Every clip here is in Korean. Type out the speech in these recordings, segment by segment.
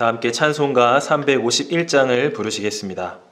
다 함께 찬송가 351장을 부르시겠습니다.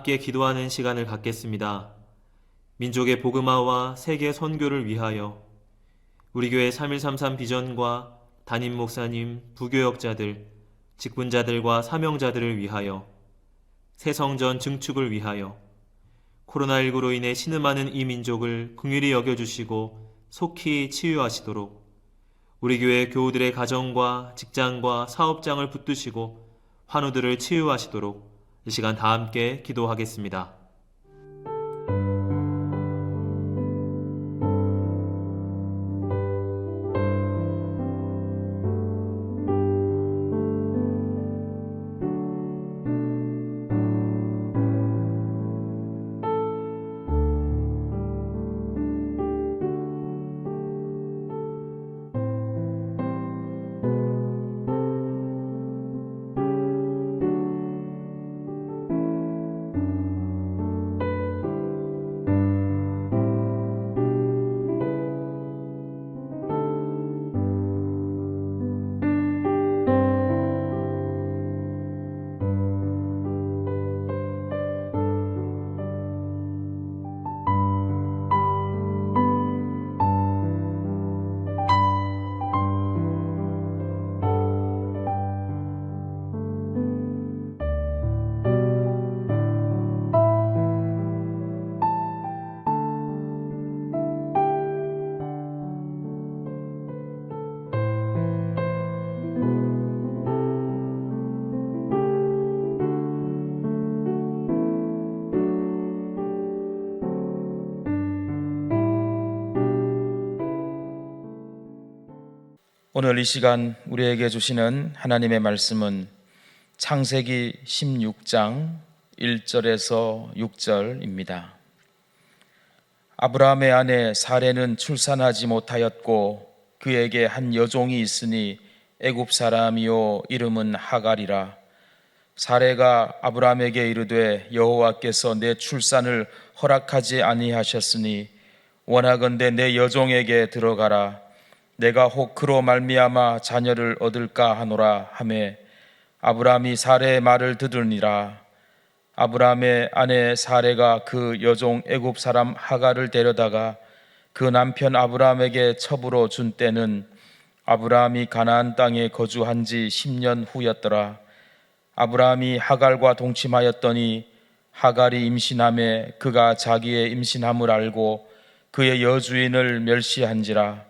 함께 기도하는 시간을 갖겠습니다. 민족의 복음화와 세계 선교를 위하여 우리 교회 3133 비전과 담임 목사님, 부교역자들, 직분자들과 사명자들을 위하여 새성전 증축을 위하여 코로나19로 인해 신음하는 이 민족을 긍휼히 여겨주시고 속히 치유하시도록 우리 교회 교우들의 가정과 직장과 사업장을 붙드시고 환우들을 치유하시도록 이 시간 다 함께 기도하겠습니다. 오늘 이 시간 우리에게 주시는 하나님의 말씀은 창세기 16장 1절에서 6절입니다. 아브라함의 아내 사레는 출산하지 못하였고 그에게 한 여종이 있으니 애굽 사람이요 이름은 하갈이라 사레가 아브라함에게 이르되 여호와께서 내 출산을 허락하지 아니하셨으니 원하건대 내 여종에게 들어가라 내가 혹 그로 말미암아 자녀를 얻을까 하노라 하매 아브라함이 사레의 말을 듣으니라. 아브라함의 아내 사레가 그 여종 애굽 사람 하갈을 데려다가 그 남편 아브라함에게 첩으로 준 때는 아브라함이 가나안 땅에 거주한 지 10년 후였더라. 아브라함이 하갈과 동침하였더니 하갈이 임신함에 그가 자기의 임신함을 알고 그의 여주인을 멸시한지라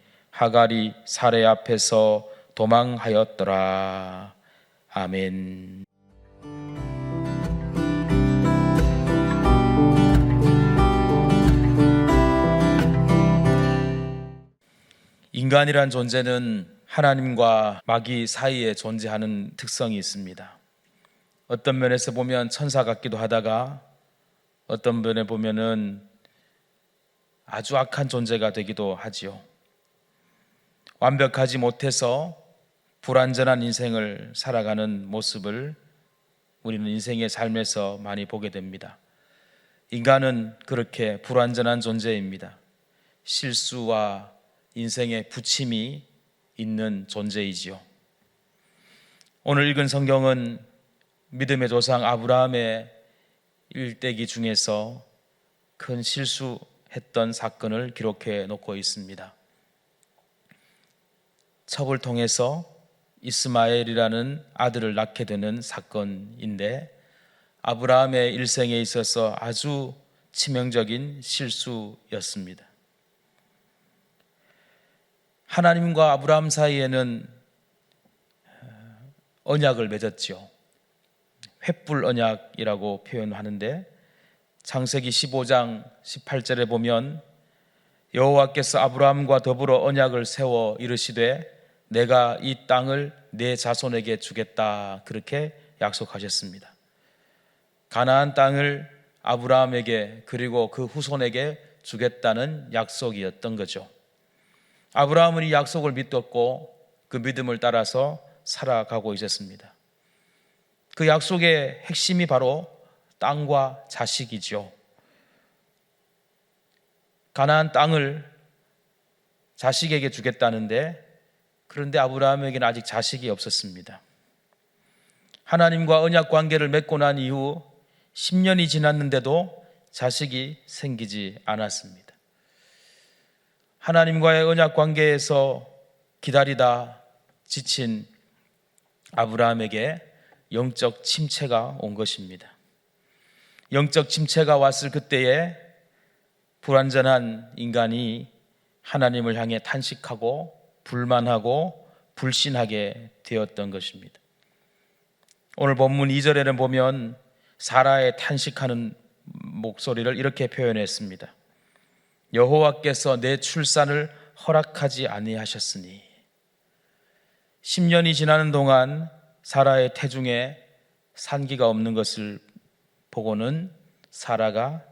하갈이 사례 앞에서 도망하였더라. 아멘. 인간이란 존재는 하나님과 마귀 사이에 존재하는 특성이 있습니다. 어떤 면에서 보면 천사 같기도 하다가 어떤 면에 보면은 아주 악한 존재가 되기도 하지요. 완벽하지 못해서 불완전한 인생을 살아가는 모습을 우리는 인생의 삶에서 많이 보게 됩니다. 인간은 그렇게 불완전한 존재입니다. 실수와 인생의 부침이 있는 존재이지요. 오늘 읽은 성경은 믿음의 조상 아브라함의 일대기 중에서 큰 실수했던 사건을 기록해 놓고 있습니다. 첩을 통해서 이스마엘이라는 아들을 낳게 되는 사건인데 아브라함의 일생에 있어서 아주 치명적인 실수였습니다. 하나님과 아브라함 사이에는 언약을 맺었지요. 횃불 언약이라고 표현하는데 창세기 15장 18절에 보면 여호와께서 아브라함과 더불어 언약을 세워 이르시되 내가 이 땅을 내 자손에게 주겠다 그렇게 약속하셨습니다. 가나안 땅을 아브라함에게 그리고 그 후손에게 주겠다는 약속이었던 거죠. 아브라함은 이 약속을 믿었고 그 믿음을 따라서 살아가고 있었습니다. 그 약속의 핵심이 바로 땅과 자식이죠. 가나안 땅을 자식에게 주겠다는데 그런데 아브라함에게는 아직 자식이 없었습니다. 하나님과 언약 관계를 맺고 난 이후 10년이 지났는데도 자식이 생기지 않았습니다. 하나님과의 언약 관계에서 기다리다 지친 아브라함에게 영적 침체가 온 것입니다. 영적 침체가 왔을 그때에 불완전한 인간이 하나님을 향해 탄식하고 불만하고 불신하게 되었던 것입니다. 오늘 본문 2절에는 보면 사라의 탄식하는 목소리를 이렇게 표현했습니다. 여호와께서 내 출산을 허락하지 아니하셨으니 10년이 지나는 동안 사라의 태중에 산기가 없는 것을 보고는 사라가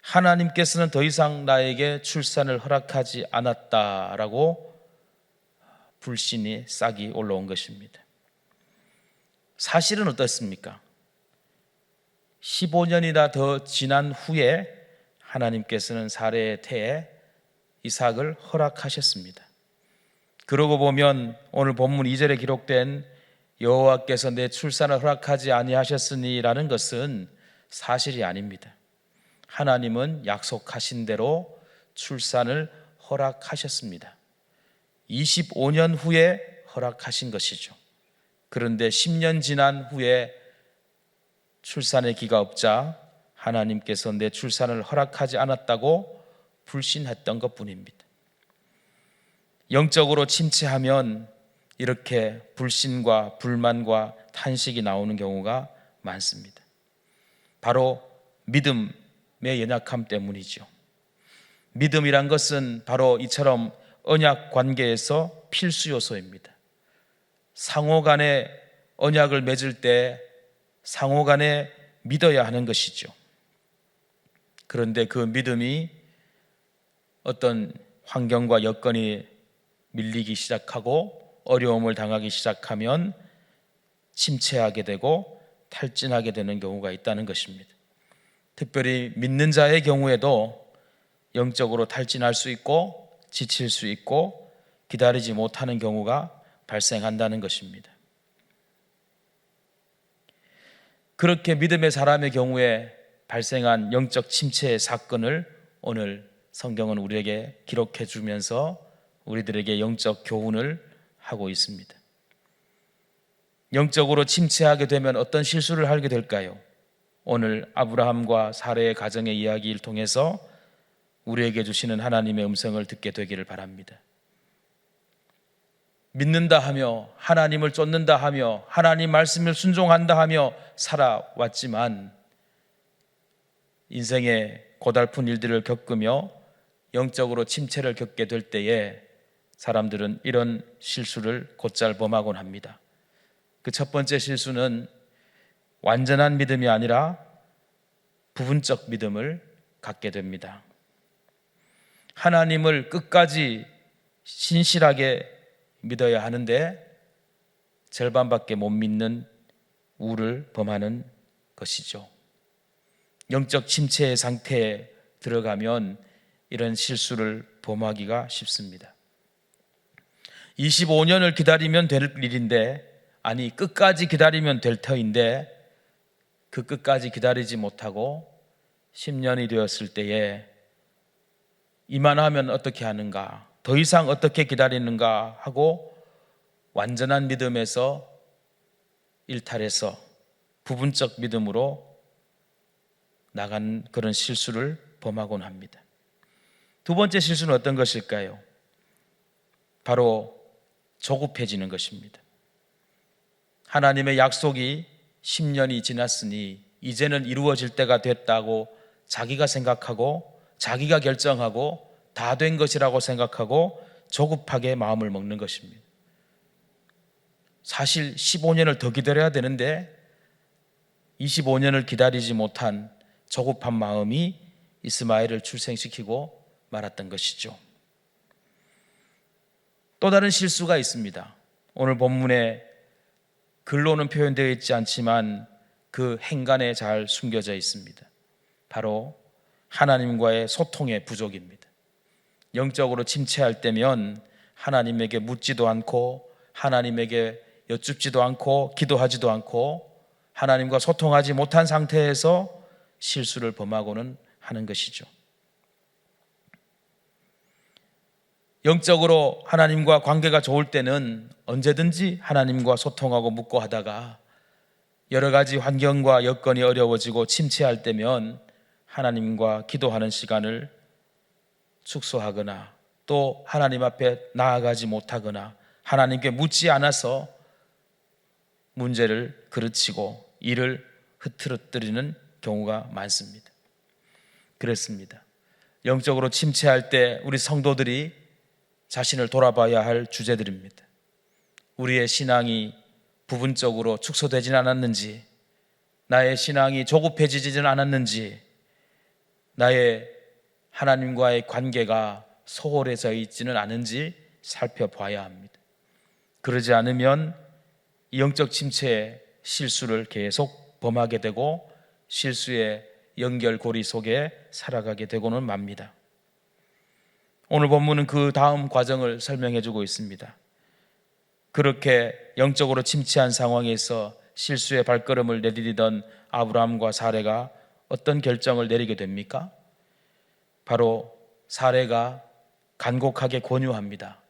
하나님께서는 더 이상 나에게 출산을 허락하지 않았다라고 불신이 싹이 올라온 것입니다. 사실은 어떻습니까? 15년이나 더 지난 후에 하나님께서는 사례의 태에 이삭을 허락하셨습니다. 그러고 보면 오늘 본문 2절에 기록된 여호와께서 내 출산을 허락하지 아니하셨으니라는 것은 사실이 아닙니다. 하나님은 약속하신 대로 출산을 허락하셨습니다. 25년 후에 허락하신 것이죠. 그런데 10년 지난 후에 출산의 기가 없자 하나님께서 내 출산을 허락하지 않았다고 불신했던 것 뿐입니다. 영적으로 침체하면 이렇게 불신과 불만과 탄식이 나오는 경우가 많습니다. 바로 믿음의 연약함 때문이죠. 믿음이란 것은 바로 이처럼 언약 관계에서 필수 요소입니다. 상호 간에 언약을 맺을 때 상호 간에 믿어야 하는 것이죠. 그런데 그 믿음이 어떤 환경과 여건이 밀리기 시작하고 어려움을 당하기 시작하면 침체하게 되고 탈진하게 되는 경우가 있다는 것입니다. 특별히 믿는 자의 경우에도 영적으로 탈진할 수 있고 지칠 수 있고 기다리지 못하는 경우가 발생한다는 것입니다. 그렇게 믿음의 사람의 경우에 발생한 영적 침체의 사건을 오늘 성경은 우리에게 기록해 주면서 우리들에게 영적 교훈을 하고 있습니다. 영적으로 침체하게 되면 어떤 실수를 하게 될까요? 오늘 아브라함과 사례의 가정의 이야기를 통해서 우리에게 주시는 하나님의 음성을 듣게 되기를 바랍니다. 믿는다 하며 하나님을 쫓는다 하며 하나님 말씀을 순종한다 하며 살아왔지만 인생의 고달픈 일들을 겪으며 영적으로 침체를 겪게 될 때에 사람들은 이런 실수를 곧잘 범하곤 합니다. 그 첫 번째 실수는 완전한 믿음이 아니라 부분적 믿음을 갖게 됩니다. 하나님을 끝까지 신실하게 믿어야 하는데 절반밖에 못 믿는 우를 범하는 것이죠. 영적 침체의 상태에 들어가면 이런 실수를 범하기가 쉽습니다. 25년을 기다리면 될 일인데, 아니, 끝까지 기다리면 될 터인데, 그 끝까지 기다리지 못하고 10년이 되었을 때에 이만하면 어떻게 하는가, 더 이상 어떻게 기다리는가 하고 완전한 믿음에서 일탈해서 부분적 믿음으로 나간 그런 실수를 범하곤 합니다. 두 번째 실수는 어떤 것일까요? 바로 조급해지는 것입니다. 하나님의 약속이 10년이 지났으니 이제는 이루어질 때가 됐다고 자기가 생각하고 자기가 결정하고 다 된 것이라고 생각하고 조급하게 마음을 먹는 것입니다. 사실 15년을 더 기다려야 되는데 25년을 기다리지 못한 조급한 마음이 이스마엘을 출생시키고 말았던 것이죠. 또 다른 실수가 있습니다. 오늘 본문에 글로는 표현되어 있지 않지만 그 행간에 잘 숨겨져 있습니다. 바로 하나님과의 소통의 부족입니다. 영적으로 침체할 때면 하나님에게 묻지도 않고 하나님에게 여쭙지도 않고 기도하지도 않고 하나님과 소통하지 못한 상태에서 실수를 범하고는 하는 것이죠. 영적으로 하나님과 관계가 좋을 때는 언제든지 하나님과 소통하고 묻고 하다가 여러 가지 환경과 여건이 어려워지고 침체할 때면 하나님과 기도하는 시간을 축소하거나 또 하나님 앞에 나아가지 못하거나 하나님께 묻지 않아서 문제를 그르치고 일을 흐트러뜨리는 경우가 많습니다. 그렇습니다. 영적으로 침체할 때 우리 성도들이 자신을 돌아봐야 할 주제들입니다. 우리의 신앙이 부분적으로 축소되진 않았는지, 나의 신앙이 조급해지지는 않았는지, 나의 하나님과의 관계가 소홀해져 있지는 않은지 살펴봐야 합니다. 그러지 않으면 이 영적 침체의 실수를 계속 범하게 되고 실수의 연결고리 속에 살아가게 되고는 맙니다. 오늘 본문은 그 다음 과정을 설명해 주고 있습니다. 그렇게 영적으로 침체한 상황에서 실수의 발걸음을 내디디던 아브라함과 사례가 어떤 결정을 내리게 됩니까? 바로 사례가 간곡하게 권유합니다.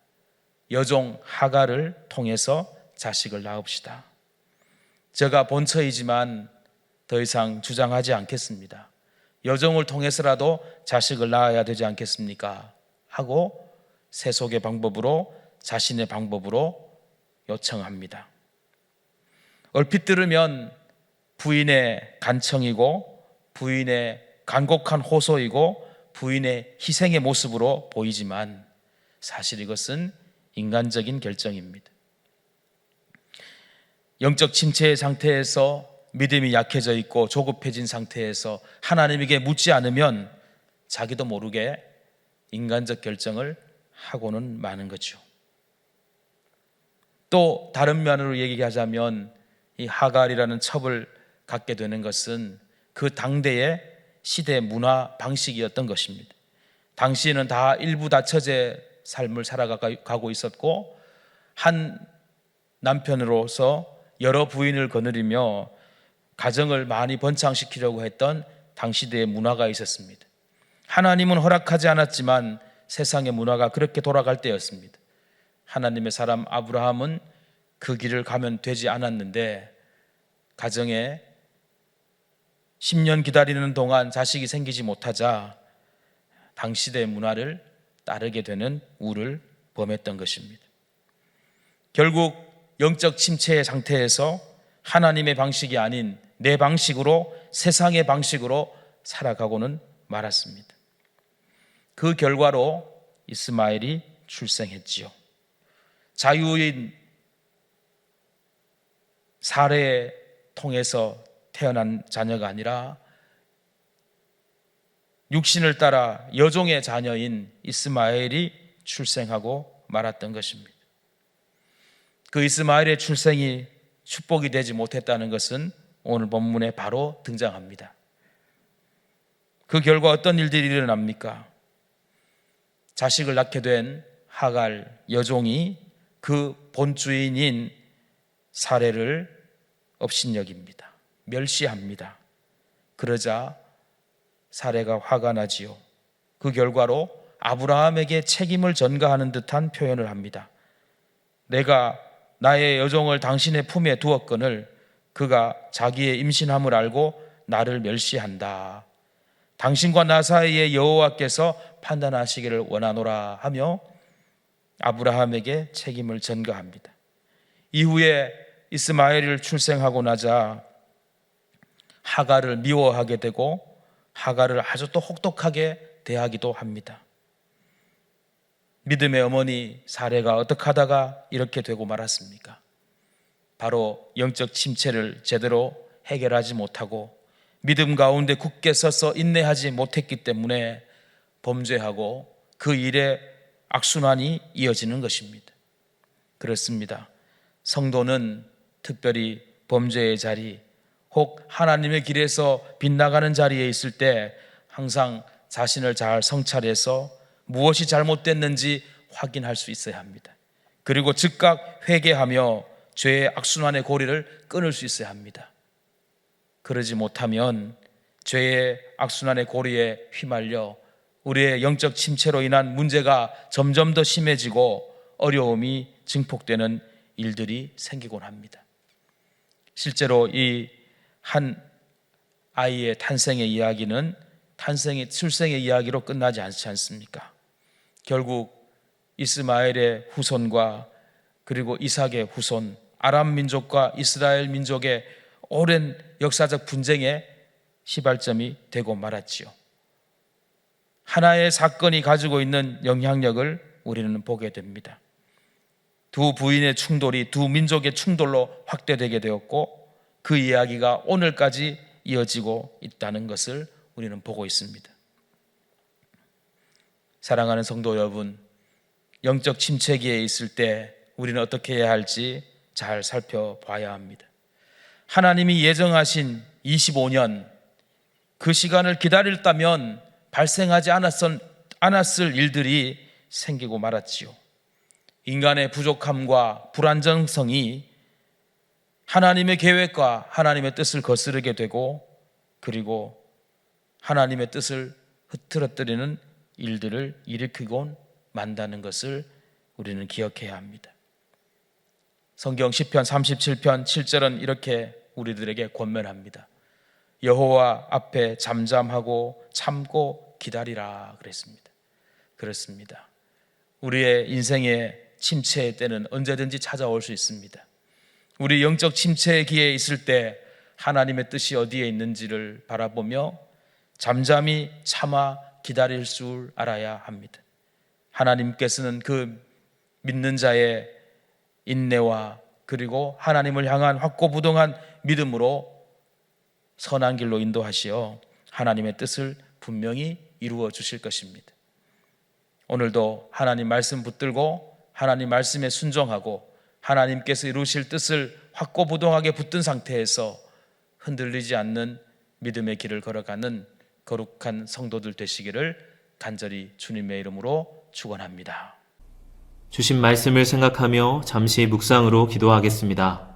여종 하가를 통해서 자식을 낳읍시다. 제가 본처이지만 더 이상 주장하지 않겠습니다. 여종을 통해서라도 자식을 낳아야 되지 않겠습니까? 하고 세속의 방법으로 자신의 방법으로 요청합니다. 얼핏 들으면 부인의 간청이고 부인의 간곡한 호소이고 부인의 희생의 모습으로 보이지만 사실 이것은 인간적인 결정입니다. 영적 침체의 상태에서 믿음이 약해져 있고 조급해진 상태에서 하나님에게 묻지 않으면 자기도 모르게 인간적 결정을 하고는 마는 거죠. 또 다른 면으로 얘기하자면 이 하갈이라는 첩을 갖게 되는 것은 그 당대의 시대 문화 방식이었던 것입니다. 당시에는 다 일부 다처제 삶을 살아가고 있었고 한 남편으로서 여러 부인을 거느리며 가정을 많이 번창시키려고 했던 당시대의 문화가 있었습니다. 하나님은 허락하지 않았지만 세상의 문화가 그렇게 돌아갈 때였습니다. 하나님의 사람 아브라함은 그 길을 가면 되지 않았는데 가정에 10년 기다리는 동안 자식이 생기지 못하자 당시대 문화를 따르게 되는 우를 범했던 것입니다. 결국 영적 침체의 상태에서 하나님의 방식이 아닌 내 방식으로 세상의 방식으로 살아가고는 말았습니다. 그 결과로 이스마엘이 출생했지요. 자유인 사례 통해서 태어난 자녀가 아니라 육신을 따라 여종의 자녀인 이스마엘이 출생하고 말았던 것입니다. 그 이스마엘의 출생이 축복이 되지 못했다는 것은 오늘 본문에 바로 등장합니다. 그 결과 어떤 일들이 일어납니까? 자식을 낳게 된 하갈 여종이 그 본주인인 사례를 업신여깁니다. 멸시합니다. 그러자 사례가 화가 나지요. 그 결과로 아브라함에게 책임을 전가하는 듯한 표현을 합니다. 내가 나의 여종을 당신의 품에 두었거늘 그가 자기의 임신함을 알고 나를 멸시한다. 당신과 나 사이에 여호와께서 판단하시기를 원하노라 하며 아브라함에게 책임을 전가합니다. 이후에 이스마엘을 출생하고 나자 하가를 미워하게 되고 하가를 아주 또 혹독하게 대하기도 합니다. 믿음의 어머니 사례가 어떻게 하다가 이렇게 되고 말았습니까? 바로 영적 침체를 제대로 해결하지 못하고 믿음 가운데 굳게 서서 인내하지 못했기 때문에 범죄하고 그 일에 악순환이 이어지는 것입니다. 그렇습니다. 성도는 특별히 범죄의 자리, 혹 하나님의 길에서 빗나가는 자리에 있을 때 항상 자신을 잘 성찰해서 무엇이 잘못됐는지 확인할 수 있어야 합니다. 그리고 즉각 회개하며 죄의 악순환의 고리를 끊을 수 있어야 합니다. 그러지 못하면 죄의 악순환의 고리에 휘말려 우리의 영적 침체로 인한 문제가 점점 더 심해지고 어려움이 증폭되는 일들이 생기곤 합니다. 실제로 이 한 아이의 탄생의 이야기는 탄생의 출생의 이야기로 끝나지 않지 않습니까? 결국 이스마엘의 후손과 그리고 이삭의 후손 아람 민족과 이스라엘 민족의 오랜 역사적 분쟁의 시발점이 되고 말았지요. 하나의 사건이 가지고 있는 영향력을 우리는 보게 됩니다. 두 부인의 충돌이 두 민족의 충돌로 확대되게 되었고 그 이야기가 오늘까지 이어지고 있다는 것을 우리는 보고 있습니다. 사랑하는 성도 여러분, 영적 침체기에 있을 때 우리는 어떻게 해야 할지 잘 살펴봐야 합니다. 하나님이 예정하신 25년 그 시간을 기다렸다면 발생하지 않았을, 않았을 일들이 생기고 말았지요. 인간의 부족함과 불안정성이 하나님의 계획과 하나님의 뜻을 거스르게 되고 그리고 하나님의 뜻을 흐트러뜨리는 일들을 일으키곤 만다는 것을 우리는 기억해야 합니다. 성경 10편 37편 7절은 이렇게 우리들에게 권면합니다. 여호와 앞에 잠잠하고 참고 기다리라 그랬습니다. 그렇습니다. 우리의 인생의 침체의 때는 언제든지 찾아올 수 있습니다. 우리 영적 침체의 기에 있을 때 하나님의 뜻이 어디에 있는지를 바라보며 잠잠히 참아 기다릴 줄 알아야 합니다. 하나님께서는 그 믿는 자의 인내와 그리고 하나님을 향한 확고부동한 믿음으로 선한 길로 인도하시어 하나님의 뜻을 분명히 이루어 주실 것입니다. 오늘도 하나님 말씀 붙들고 하나님 말씀에 순종하고 하나님께서 이루실 뜻을 확고부동하게 붙든 상태에서 흔들리지 않는 믿음의 길을 걸어가는 거룩한 성도들 되시기를 간절히 주님의 이름으로 축원합니다. 주신 말씀을 생각하며 잠시 묵상으로 기도하겠습니다. 다